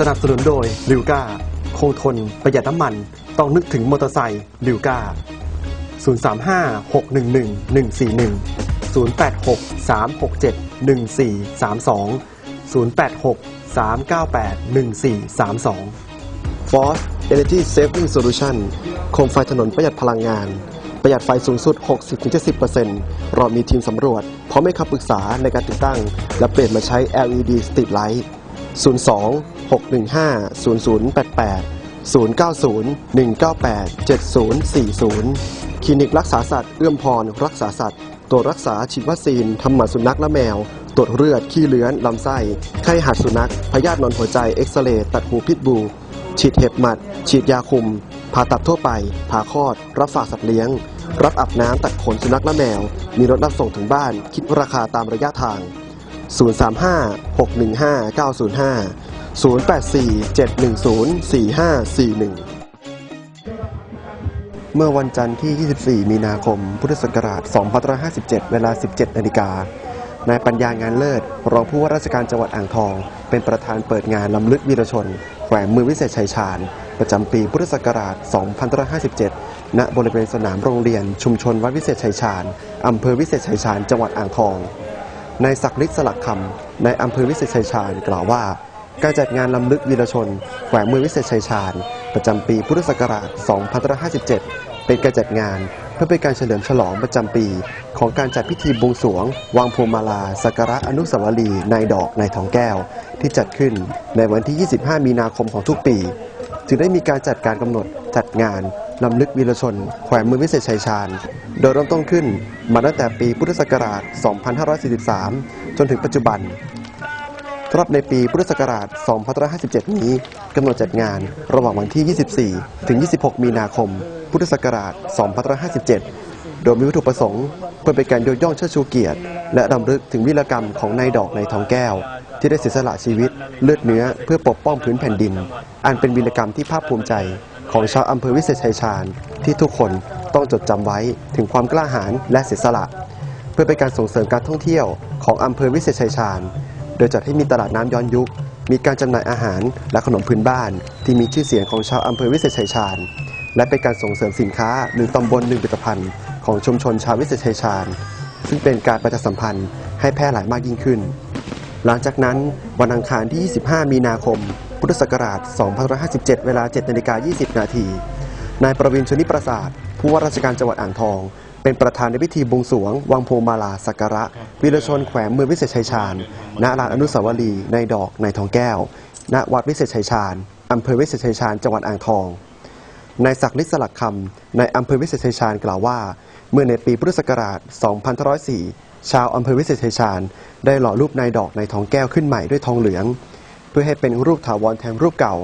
สนับสนุนโดยลิวก้าคงทน ประหยัดน้ำมัน ต้องนึกถึงมอเตอร์ไซค์ลิวก้า035 611 141 086 367 1432 086 398 1432 Force Energy Saving Solution โคมไฟถนนประหยัดพลังงาน ประหยัดไฟสูงสุด 60-70%เรามีทีมสำรวจพร้อมให้คำปรึกษาในการติดตั้ง และเปลี่ยนมาใช้ LED Street Light 02 615 0088 090 198 7040 คลินิกรักษาสัตว์เอื้อมพร รักษาสัตว์ตรวจรักษาฉีดวัคซีนทำหมันสุนัขและแมว ตรวจเลือด ขี้เลื้อน ลำไส้ ไข้หัดสุนัข พยาธินอนหัวใจ เอ็กซเรย์ตัดหูพิษบู ฉีดเห็บหมัด ฉีดยาคุม ผ่าตัดทั่วไป ผ่าคลอด รับฝากสัตว์เลี้ยง รับอาบน้ำตัดขนสุนัขและแมว มีรถรับส่งถึงบ้าน คิดราคาตามระยะทาง 035 615 905 084 710 4541 เมื่อวันจันทร์ที่ 24 มีนาคม พุทธศักราช 2557 เวลา 17 นาฬิกานายปัญญางานเลิศ รองผู้ว่าราชการจังหวัดอ่างทอง เป็นประธานเปิดงานลำลึกวีรชน แขวงมือวิเศษชัยชาญ ประจำปีพุทธศักราช 2557 ณ บริเวณสนามโรงเรียนชุมชนวัดวิเศษชัยชาญ อำเภอวิเศษชัยชาญ จังหวัดอ่างทอง นายศักดิ์ฤทธิ์สลักคำในอำเภอวิเศษชัยชาญกล่าวว่า การจัดงานลำลึกวีรชนแขวงมือวิเศษชัยชาญ ประจำปีพุทธศักราช 2557 เป็นการจัดงานเพื่อเป็นการเฉลิมฉลองประจำปี ของการจัดพิธีบวงสรวง วางพวงมาลาสักการะอนุสาวรีย์นายดอกนายทองแก้ว ที่จัดขึ้นในวันที่ 25 มีนาคมของทุกปี จึงได้มีการจัดการกำหนดจัดงาน ลำลึกวีรชน แขวงมือวิเศษชัยชาญ โดยเริ่มต้นขึ้นมาตั้งแต่ปีพุทธศักราช 2543 จนถึงปัจจุบันสำหรับในปีพุทธศักราช 2557 นี้กำหนดจัดงานระหว่างวันที่ 24 ถึง 26 มีนาคม พุทธศักราช 2557 โดยมีวัตถุประสงค์เพื่อเป็นการยกย่องเชิดชูเกียรติ และรำลึกถึงวีรกรรมของนายดอกในทองแก้ว ที่ได้เสียสละชีวิตเลือดเนื้อเพื่อปกป้องพื้นแผ่นดิน อันเป็นวีรกรรมที่ภาคภูมิใจ ของชาวอำเภอวิเศษชัยชาญ ที่ทุกคนต้องจดจำไว้ถึงความกล้าหาญและเสียสละ เพื่อเป็นการส่งเสริมการท่องเที่ยวของอำเภอวิเศษชัยชาญ โดยจัดให้มีตลาดน้ำย้อนยุค มีการจำหน่ายอาหารและขนมพื้นบ้าน ที่มีชื่อเสียงของชาวอำเภอวิเศษชัยชาญ และเป็นการส่งเสริมสินค้าหรือตำบลหนึ่งผลิตภัณฑ์ของชุมชนชาววิเศษชัยชาญ ซึ่งเป็นการประชาสัมพันธ์ให้แพร่หลายมากยิ่งขึ้น หลังจากนั้นวันอังคารที่ 25 มีนาคม พุทธศักราช 2557 เวลา 7นาฬิกา20 นาที นายประวินชนิประสาท ผู้ว่าราชการจังหวัดอ่างทอง เป็นประธานในพิธีบวงสรวงวางโพมาลาสักการะ วีรชนแขวงเมืองวิเศษชัยชาญ ณ ลานอนุสาวรีย์ในดอกในทองแก้ว ณ วัดวิเศษชัยชาญ อำเภอวิเศษชัยชาญ จังหวัดอ่างทองนายศักดิ์ฤทธิ์สลักคำในอำเภอวิเศษชัยชาญกล่าวว่า เมื่อในปีพุทธศักราช 2504 ชาวอำเภอวิเศษชัยชาญ ได้หล่อรูปนายดอกในทองแก้วขึ้นใหม่ด้วยทองเหลือง พื่อให้เป็นรูปถาวรแทนรูปเก่า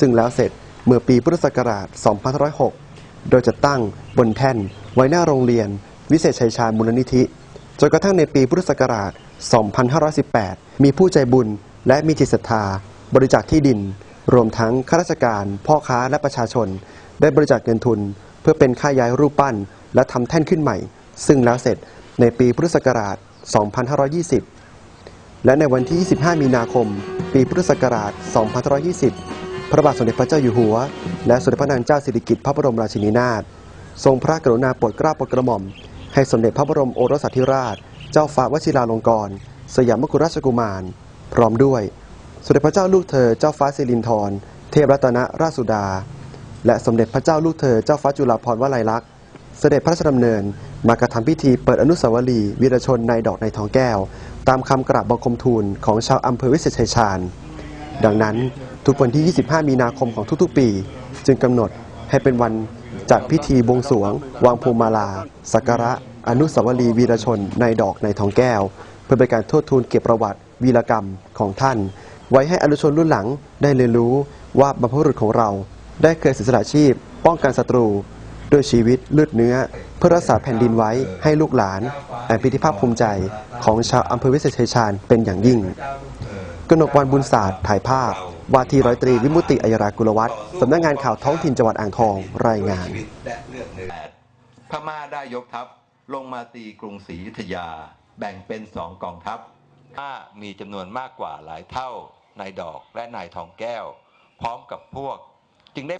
ซึ่งแล้วเสร็จเมื่อปีพุทธศักราช 2506 โดยจะตั้งบนแท่นไว้หน้าโรงเรียน วิเศษชัยชาญมูลนิธิ จนกระทั่งในปีพุทธศักราช 2518 มีผู้ใจบุญและมีจิตศรัทธา บริจาคที่ดิน รวมทั้งข้าราชการ พ่อค้าและประชาชน ได้บริจาคเงินทุน เพื่อเป็นค่าย้ายรูปปั้น และทำแท่นขึ้นใหม่ ซึ่งแล้วเสร็จในปีพุทธศักราช 2520 และในวันที่ 25 มีนาคม ปีพุทธศักราช 2520 พระบาทสมเด็จพระเจ้าอยู่หัว และสมเด็จพระนางเจ้าสิริกิติ์พระบรมราชินีนาถ ทรงพระกรุณาโปรดเกล้าโปรดกระหม่อม ให้สมเด็จพระบรมโอรสาธิราช เจ้าฟ้าวชิราลงกรณ์สยามกุฎราชกุมาร พร้อมด้วย สมเด็จพระเจ้าลูกเธอเจ้าฟ้าสิรินธร เทพรัตนราชสุดา และสมเด็จพระเจ้าลูกเธอเจ้าฟ้าจุฬาภรณ์วลัยลักษณ์ เสด็จพระราชดำเนินมากระทำพิธีเปิดอนุสาวรีย์วีรชนในดอกในทองแก้ว ตามคำกราบบังคมทูลของชาวอำเภอวิเศษชัยชาญ ดังนั้นทุกวันที่ 25 มีนาคมของทุกๆปี จึงกำหนดให้เป็นวันจัดพิธีบวงสรวง วางพวงมาลา สักการะ อนุสาวรีย์วีรชนในดอกในทองแก้ว เพื่อเป็นการโทษทูลเก็บประวัติวีรกรรมของท่าน ไว้ให้อนุชนรุ่นหลังได้เรียนรู้ว่าบรรพบุรุษของเรา ได้เคยเสียสละชีพ ป้องกันศัตรู ด้วยชีวิตเลือดเนื้อ เพื่อรักษาแผ่นดินไว้ให้ลูกหลานอันเป็นที่ภาคภูมิใจของชาวอำเภอวิเศษชัยชาญเป็นอย่างยิ่งกนกวันบุญศาสตร์ถ่ายภาพวาทีร้อยตรีวิมุติอัยรากุลวัฒน์สำนักงานข่าวท้องถิ่นจังหวัดอ่างทองรายงานและเลือดเนื้อพม่าได้ยกทัพลงมาตีกรุงศรีอยุธยา แบ่งเป็นสองกองทัพถ้ามีจำนวนมากกว่าหลายเท่านายดอกและนายทองแก้ว พร้อมกับพวกจึงได้